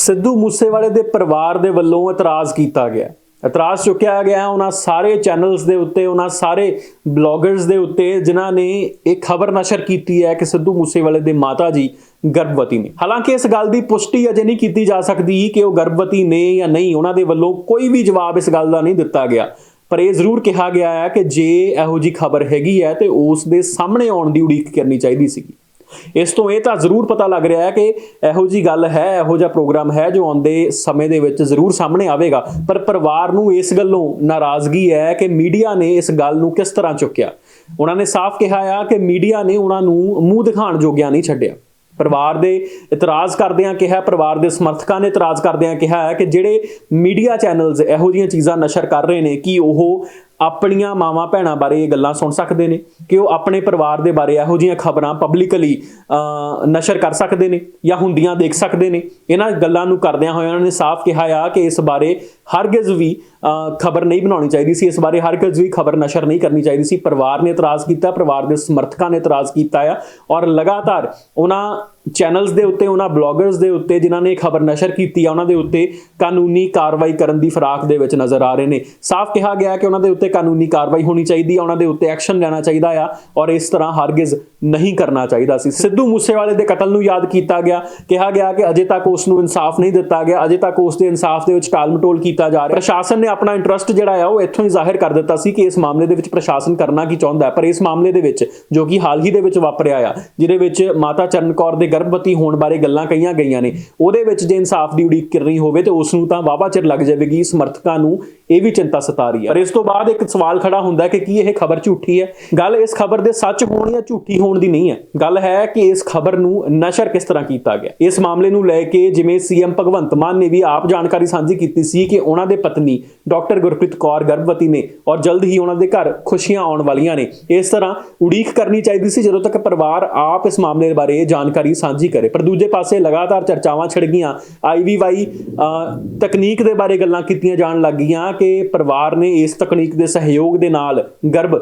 ਸਿੱਧੂ ਮੂਸੇਵਾਲੇ ਦੇ ਪਰਿਵਾਰ ਦੇ ਵੱਲੋਂ ਇਤਰਾਜ਼ ਕੀਤਾ ਗਿਆ। ਇਤਰਾਜ਼ ਚੁੱਕਿਆ ਗਿਆ ਉਹਨਾਂ ਸਾਰੇ ਚੈਨਲਸ ਦੇ ਉੱਤੇ, ਉਹਨਾਂ ਸਾਰੇ ਬਲੌਗਰਸ ਦੇ ਉੱਤੇ ਜਿਨ੍ਹਾਂ ਨੇ ਇਹ ਖਬਰ ਨਸ਼ਰ ਕੀਤੀ ਹੈ ਕਿ ਸਿੱਧੂ ਮੂਸੇਵਾਲੇ ਦੇ ਮਾਤਾ ਜੀ ਗਰਭਵਤੀ ਨੇ। ਹਾਲਾਂਕਿ ਇਸ ਗੱਲ ਦੀ ਪੁਸ਼ਟੀ ਅਜੇ ਨਹੀਂ ਕੀਤੀ ਜਾ ਸਕਦੀ ਕਿ ਉਹ ਗਰਭਵਤੀ ਨੇ ਜਾਂ ਨਹੀਂ। ਉਹਨਾਂ ਦੇ ਵੱਲੋਂ ਕੋਈ ਵੀ ਜਵਾਬ ਇਸ ਗੱਲ ਦਾ ਨਹੀਂ ਦਿੱਤਾ ਗਿਆ। ਪਰ ਇਹ ਜ਼ਰੂਰ ਕਿਹਾ ਗਿਆ ਹੈ ਕਿ ਜੇ ਇਹੋ ਜੀ ਖਬਰ ਹੈਗੀ ਹੈ ਤੇ ਉਸ ਦੇ ਸਾਹਮਣੇ ਆਉਣ ਦੀ ਉਡੀਕ ਕਰਨੀ ਚਾਹੀਦੀ ਸੀਗੀ। ਇਸ ਤੋਂ ਇਹ ਤਾਂ ਜ਼ਰੂਰ ਪਤਾ ਲੱਗ ਰਿਹਾ ਹੈ ਕਿ ਇਹੋ ਜੀ ਗੱਲ ਹੈ, ਇਹੋ ਜਿਹਾ ਪ੍ਰੋਗਰਾਮ ਹੈ ਜੋ ਆਉਂਦੇ ਸਮੇਂ ਦੇ ਵਿੱਚ ਜ਼ਰੂਰ ਸਾਹਮਣੇ ਆਵੇਗਾ। ਪਰ ਪਰਿਵਾਰ ਨੂੰ ਇਸ ਗੱਲੋਂ ਨਾਰਾਜ਼ਗੀ ਹੈ ਕਿ ਮੀਡੀਆ ਨੇ ਇਸ ਗੱਲ ਨੂੰ ਕਿਸ ਤਰ੍ਹਾਂ ਚੁੱਕਿਆ? ਉਹਨਾਂ ਨੇ ਸਾਫ਼ ਕਿਹਾ ਆ ਕਿ ਮੀਡੀਆ ਨੇ ਉਹਨਾਂ ਨੂੰ ਮੂੰਹ ਦਿਖਾਉਣ ਜੋਗਿਆ ਨਹੀਂ ਛੱਡਿਆ। ਪਰਿਵਾਰ ਦੇ ਇਤਰਾਜ਼ ਕਰਦਿਆਂ ਕਿਹਾ, ਪਰਿਵਾਰ ਦੇ ਸਮਰਥਕਾਂ ਨੇ ਇਤਰਾਜ਼ ਕਰਦਿਆਂ ਕਿਹਾ ਹੈ ਕਿ ਜਿਹੜੇ ਮੀਡੀਆ ਚੈਨਲਸ ਇਹੋ ਜਿਹੀਆਂ ਚੀਜ਼ਾਂ ਨਸ਼ਰ ਕਰ ਰਹੇ ਨੇ, ਕਿ ਉਹ ਆਪਣੀਆਂ ਮਾਵਾਂ ਭੈਣਾਂ ਬਾਰੇ ਇਹ ਗੱਲਾਂ ਸੁਣ ਸਕਦੇ ਨੇ ਕਿ ਉਹ ਆਪਣੇ ਪਰਿਵਾਰ ਦੇ ਬਾਰੇ ਇਹੋ ਜਿਹੀਆਂ ਖਬਰਾਂ ਪਬਲਿਕਲੀ ਨਸ਼ਰ ਕਰ ਸਕਦੇ ਨੇ ਜਾਂ ਹੁੰਦੀਆਂ ਦੇਖ ਸਕਦੇ ਨੇ। ਇਹਨਾਂ ਗੱਲਾਂ ਨੂੰ ਕਰਦਿਆਂ ਹੋਇਆਂ ਉਹਨਾਂ ਨੇ ਸਾਫ਼ ਕਿਹਾ ਆ ਕਿ ਇਸ ਬਾਰੇ ਹਰਗਿਜ਼ ਵੀ ਖਬਰ ਨਹੀਂ ਬਣਾਉਣੀ ਚਾਹੀਦੀ ਸੀ। ਇਸ ਬਾਰੇ ਹਰਗਿਜ਼ ਵੀ ਖਬਰ ਨਸ਼ਰ ਨਹੀਂ ਕਰਨੀ ਚਾਹੀਦੀ ਸੀ। ਪਰਿਵਾਰ ਨੇ ਇਤਰਾਜ਼ ਕੀਤਾ, ਪਰਿਵਾਰ ਦੇ ਸਮਰਥਕਾਂ ਨੇ ਇਤਰਾਜ਼ ਕੀਤਾ ਆ। ਔਰ ਲਗਾਤਾਰ ਉਹਨਾਂ ਚੈਨਲਸ ਦੇ ਉੱਤੇ, ਉਹਨਾਂ ਬਲੌਗਰਸ ਦੇ ਉੱਤੇ ਜਿਨ੍ਹਾਂ ਨੇ ਖਬਰ ਨਸ਼ਰ ਕੀਤੀ ਆ, ਉਹਨਾਂ ਦੇ ਉੱਤੇ ਕਾਨੂੰਨੀ ਕਾਰਵਾਈ ਕਰਨ ਦੀ ਫਰਾਕ ਦੇ ਵਿੱਚ ਨਜ਼ਰ ਆ ਰਹੇ ਨੇ। ਸਾਫ਼ ਕਿਹਾ ਗਿਆ ਕਿ ਉਹਨਾਂ ਦੇ ਉੱਤੇ ਕਾਨੂੰਨੀ ਕਾਰਵਾਈ ਹੋਣੀ ਚਾਹੀਦੀ ਆ, ਉਹਨਾਂ ਦੇ ਉੱਤੇ ਐਕਸ਼ਨ ਲੈਣਾ ਚਾਹੀਦਾ ਆ ਔਰ ਇਸ ਤਰ੍ਹਾਂ ਹਰਗਿਜ਼ ਨਹੀਂ ਕਰਨਾ ਚਾਹੀਦਾ ਸੀ। ਸਿੱਧੂ ਮੂਸੇਵਾਲੇ ਦੇ ਕਤਲ ਨੂੰ ਯਾਦ ਕੀਤਾ ਗਿਆ। ਕਿਹਾ ਗਿਆ ਕਿ ਅਜੇ ਤੱਕ ਉਸ ਨੂੰ ਇਨਸਾਫ ਨਹੀਂ ਦਿੱਤਾ ਗਿਆ। ਅਜੇ ਤੱਕ ਉਸ ਦੇ ਇਨਸਾਫ ਦੇ ਵਿੱਚ ਟਾਲਮਟੋਲ ਕੀਤਾ ਕੀਤਾ ਜਾ ਰਿਹਾ। ਪ੍ਰਸ਼ਾਸਨ ਨੇ ਆਪਣਾ ਇੰਟਰਸਟ ਜਿਹੜਾ ਆ, ਉਹ ਇੱਥੋਂ ਹੀ ਜ਼ਾਹਿਰ ਕਰ ਦਿੱਤਾ ਸੀ ਕਿ ਇਸ ਮਾਮਲੇ ਦੇ ਵਿੱਚ ਪ੍ਰਸ਼ਾਸਨ ਕਰਨਾ ਕੀ ਚਾਹੁੰਦਾ ਹੈ। ਪਰ ਇਸ ਮਾਮਲੇ ਦੇ ਵਿੱਚ, ਜੋ ਕਿ ਹਾਲ ਹੀ ਦੇ ਵਿੱਚ ਵਾਪਰਿਆ ਆ, ਜਿਹਦੇ ਵਿੱਚ ਮਾਤਾ ਚਰਨ ਦੇ ਗਰਭਵਤੀ ਹੋਣ ਬਾਰੇ ਗੱਲਾਂ ਕਹੀਆਂ ਗਈਆਂ ਨੇ, ਉਹਦੇ ਵਿੱਚ ਜੇ ਇਨਸਾਫ ਦੀ ਉਡੀਕ ਕਰਨੀ ਹੋਵੇ, ਤੇ ਉਸ ਨੂੰ ਤਾਂ ਵਾਵਾ ਚਿਰ ਲੱਗ ਜਾਵੇਗੀ, ਸਮਰਥਕਾਂ ਨੂੰ ਇਹ ਵੀ ਚਿੰਤਾ ਸਤਾ ਰਹੀ ਹੈ। ਪਰ ਇਸ ਤੋਂ ਬਾਅਦ ਇੱਕ ਸਵਾਲ ਖੜਾ ਹੁੰਦਾ ਹੈ ਕਿ ਕੀ ਇਹ ਖਬਰ ਝੂਠੀ ਹੈ? ਗੱਲ ਇਸ ਖਬਰ ਦੇ ਸੱਚ ਹੋਣ ਜਾਂ ਝੂਠੀ ਹੋਣ ਦੀ ਨਹੀਂ ਹੈ। ਗੱਲ ਹੈ ਕਿ ਇਸ ਖਬਰ ਨੂੰ ਨਸ਼ਰ ਕਿਸ ਤਰ੍ਹਾਂ ਕੀਤਾ ਗਿਆ? ਇਸ ਮਾਮਲੇ ਨੂੰ ਲੈ ਕੇ ਜਿਵੇਂ ਸੀਐਮ ਭਗਵੰਤ ਮਾਨ ਨੇ ਵੀ ਆਪ ਜਾਣਕਾਰੀ ਸਾਂਝੀ ਕੀਤੀ ਸੀ ਕਿ ਉਹਨਾਂ ਦੇ ਪਤਨੀ ਡਾਕਟਰ ਗੁਰਪ੍ਰੀਤ ਕੌਰ ਗਰਭਵਤੀ ਨੇ ਔਰ ਜਲਦ ਹੀ ਉਹਨਾਂ ਦੇ ਘਰ ਖੁਸ਼ੀਆਂ ਆਉਣ ਵਾਲੀਆਂ ਨੇ। ਇਸ ਤਰ੍ਹਾਂ ਉਡੀਕ ਕਰਨੀ ਚਾਹੀਦੀ ਸੀ ਜਦੋਂ ਤੱਕ ਪਰਿਵਾਰ ਆਪ ਇਸ ਮਾਮਲੇ ਬਾਰੇ ਜਾਣਕਾਰੀ ਸਾਂਝੀ ਕਰੇ। ਪਰ ਦੂਜੇ ਪਾਸੇ ਲਗਾਤਾਰ ਚਰਚਾਵਾਂ ਛਿੜ ਗਈਆਂ। ਆਈਵੀਵਾਈ ਤਕਨੀਕ ਦੇ ਬਾਰੇ ਗੱਲਾਂ ਕੀਤੀਆਂ ਜਾਣ ਲੱਗ ਗਈਆਂ ਕਿ ਪਰਿਵਾਰ ਨੇ ਇਸ ਤਕਨੀਕ ਦੇ ਸਹਿਯੋਗ ਦੇ ਨਾਲ ਗਰਭ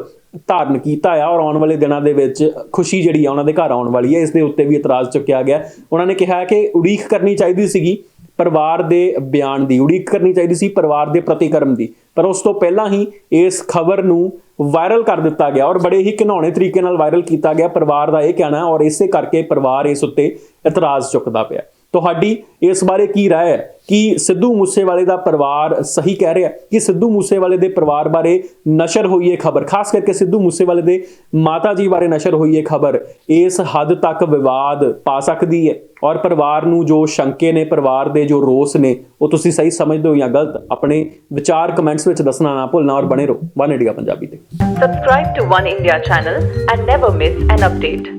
ਧਾਰਨ ਕੀਤਾ ਆ ਔਰ ਆਉਣ ਵਾਲੇ ਦਿਨਾਂ ਦੇ ਵਿੱਚ ਖੁਸ਼ੀ ਜਿਹੜੀ ਆ ਉਹਨਾਂ ਦੇ ਘਰ ਆਉਣ ਵਾਲੀ ਹੈ ਇਸ ਦੇ ਉੱਤੇ ਵੀ ਇਤਰਾਜ਼ ਚੁੱਕਿਆ ਗਿਆ। ਉਹਨਾਂ ਨੇ ਕਿਹਾ ਕਿ ਉਡੀਕ ਕਰਨੀ ਚਾਹੀਦੀ ਸੀਗੀ। ਪਰਿਵਾਰ ਦੇ ਬਿਆਨ ਦੀ ਉਡੀਕ ਕਰਨੀ ਚਾਹੀਦੀ ਸੀ, ਪਰਿਵਾਰ ਦੇ ਪ੍ਰਤੀਕਰਮ ਦੀ। ਪਰ ਉਸ ਤੋਂ ਪਹਿਲਾਂ ਹੀ ਇਸ ਖਬਰ ਨੂੰ ਵਾਇਰਲ ਕਰ ਦਿੱਤਾ ਗਿਆ ਔਰ ਬੜੇ ਹੀ ਘਿਨਾਉਣੇ ਤਰੀਕੇ ਨਾਲ ਵਾਇਰਲ ਕੀਤਾ ਗਿਆ। ਪਰਿਵਾਰ ਦਾ ਇਹ ਕਹਿਣਾ ਔਰ ਇਸੇ ਕਰਕੇ ਪਰਿਵਾਰ ਇਸ ਉੱਤੇ ਇਤਰਾਜ਼ ਚੁੱਕਦਾ ਪਿਆ। ਤੁਹਾਡੀ ਇਸ ਬਾਰੇ ਕੀ رائے ਹੈ ਕਿ ਸਿੱਧੂ ਮੂਸੇਵਾਲੇ ਦਾ ਪਰਿਵਾਰ ਸਹੀ ਕਹਿ ਰਿਹਾ ਕਿ ਸਿੱਧੂ ਮੂਸੇਵਾਲੇ ਦੇ ਪਰਿਵਾਰ ਬਾਰੇ ਨਸ਼ਰ ਹੋਈ ਇਹ ਖਬਰ ਖਾਸ ਕਰਕੇ ਸਿੱਧੂ ਮੂਸੇਵਾਲੇ ਦੇ ਮਾਤਾ ਜੀ ਬਾਰੇ ਨਸ਼ਰ ਹੋਈ ਇਹ ਖਬਰ ਇਸ ਹੱਦ ਤੱਕ ਵਿਵਾਦ ਪਾ ਸਕਦੀ ਹੈ ਔਰ ਪਰਿਵਾਰ ਨੂੰ ਜੋ ਸ਼ੰਕੇ ਨੇ ਪਰਿਵਾਰ ਦੇ ਜੋ ਰੋਸ ਨੇ ਉਹ ਤੁਸੀਂ ਸਹੀ ਸਮਝਦੇ ਹੋ ਜਾਂ ਗਲਤ ਆਪਣੇ ਵਿਚਾਰ ਕਮੈਂਟਸ ਵਿੱਚ ਦੱਸਣਾ ਨਾ ਭੁੱਲਣਾ ਔਰ ਬਣੇ ਰਹੋ ਵਨ ਇੰਡੀਆ ਪੰਜਾਬੀ ਤੇ Subscribe to One India channel and never miss an update.